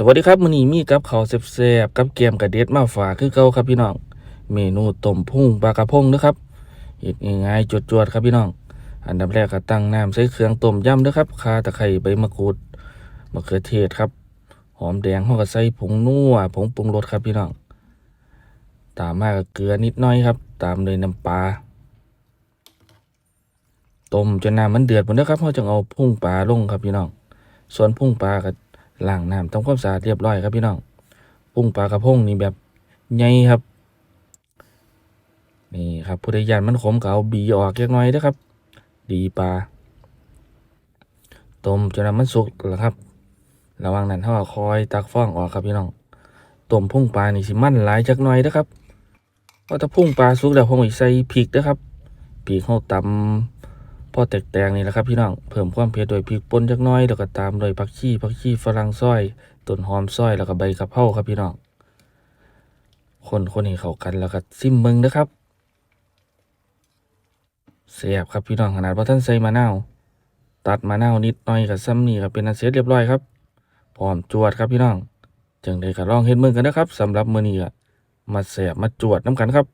สวัสดีครับมื้อนี้มีกับข้าวแซ่บๆกับแกมกระเด็ดมาฝากคือเก่าครับพี่น้อง เมนูต้มพุ่งปลากระพงเด้อครับเฮ็ดง่ายๆจวดๆครับพี่น้อง อันดับแรกก็ตั้งน้ำใส่เครื่องต้มยำเด้อครับข่าตะไคร้ใบมะกรูดมะเขือเทศครับ หอมแดงเฮาก็ใส่ผงนัวผงปรุงรสครับพี่น้อง ตามมาก็เกลือนิดหน่อยครับ ตามด้วยน้ำปลาต้มจนน้ำมันเดือดหมดเด้อครับเฮาจึงเอาพุ่งปลาลงครับพี่น้อง ส่วนพุ่งปลาก็ ล้างน้ำทำความสะอาดเรียบร้อยครับพี่น้องพุ่งปลากระพงนี่แบบใหญ่ครับ นี่ครับผู้ใดยานมันขมก็เอาบีออกเล็กน้อยเด้อครับ ดีปลาต้มจนน้ำมันสุกแล้วครับ ระหว่างนั้นเราก็คอยตักฟองออกครับพี่น้องต้มพุ่งปลานี่สิมันหลายจักหน่อยเด้อครับเพราะถ้าพุ่งปลาสุกแล้วผมอีกใส่พริกเด้อครับพริกเฮาตำ พอแตกๆนี่แหละครับพี่น้องเพิ่มความเผ็ดโดยพริกป่นจักน่อยแล้วก็ตามโดยผักชีผักชีฝรั่งซอยต้นหอมซอยแล้วก็ใบกะเพราครับพี่น้องคนคนให้เข้ากันแล้วก็ซิมเบิ่งเด้อครับแซ่บครับพี่น้องขนาดว่าท่านใส่มะนาวตัดมะนาวนิดหน่อยกับซ้ำนี่ก็เป็นอันเสร็จเรียบร้อยครับพร้อมจวดครับพี่น้องจังได้ก็ลองเฮ็ดมือกันนะครับสำหรับมื้อนี้ก็มาแสบมาจวดน้ำกันครับ